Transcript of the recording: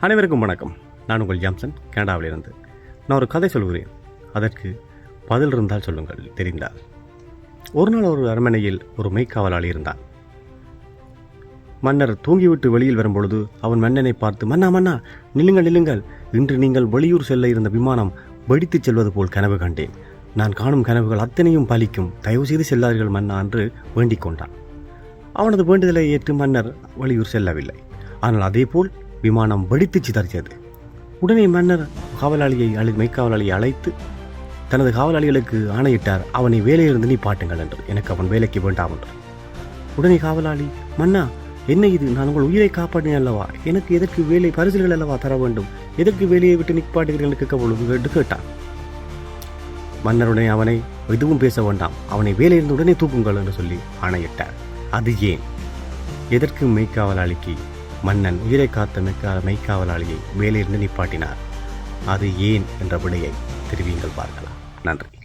அனைவருக்கும் வணக்கம். நான் உங்கள் ஜாம்சன் கனடாவிலிருந்து. நான் ஒரு கதை சொல்கிறேன். அதற்கு பதில் இருந்தால் சொல்லுங்கள் தெரிந்தால். ஒரு நாள் ஒரு அரண்மனையில் ஒரு மெய்க்காவலாளி இருந்தான். மன்னர் தூங்கிவிட்டு வெளியில் வரும்பொழுது அவன் மன்னனை பார்த்து மன்னா மன்னா நில்லுங்கள் நில்லுங்கள். இன்று நீங்கள் வெளியூர் செல்ல இருந்த விமானம் வெடித்துச் செல்வது போல் கனவு கண்டேன். நான் காணும் கனவுகள் அத்தனையும் பலிக்கும். தயவு செய்து செல்லாதீர்கள் மன்னா என்று வேண்டிக் கொண்டான். அவனது வேண்டுதலை ஏற்று மன்னர் வெளியூர் செல்லவில்லை. ஆனால் அதேபோல் விமானம் வெடித்து சிதறியது. உடனே மன்னர் காவலாளியை அழை மெய்க்காவலாளியை அழைத்து தனது காவலாளிகளுக்கு ஆணையிட்டார் அவனை வேலையிலிருந்து நீ பாட்டுங்கள் என்று. எனக்கு அவன் வேலைக்கு வேண்டாம் என்று. உடனே காவலாளி மன்னா என்ன இது? நான் உங்கள் உயிரை காப்பாற்றினேன் அல்லவா? எனக்கு எதற்கு வேலை பரிசுகள் அல்லவா தர வேண்டும்? எதற்கு வேலையை விட்டு நிற்பாட்டுகிறீர்கள் கேட்க பொழுது என்று கேட்டான். மன்னருடனே அவனை எதுவும் பேச வேண்டாம். அவனை வேலையிலிருந்து உடனே தூக்குங்கள் என்று சொல்லி ஆணையிட்டார். அது ஏன்? எதற்கு? மெய்க்காவலாளிக்கு மன்னன் உயிரை காத்த மிக்க மெய்க்காவலாளியை மேலிருந்து நிப்பாட்டினார். அது ஏன் என்ற விடையை தெரிவியுங்கள் பார்க்கலாம். நன்றி.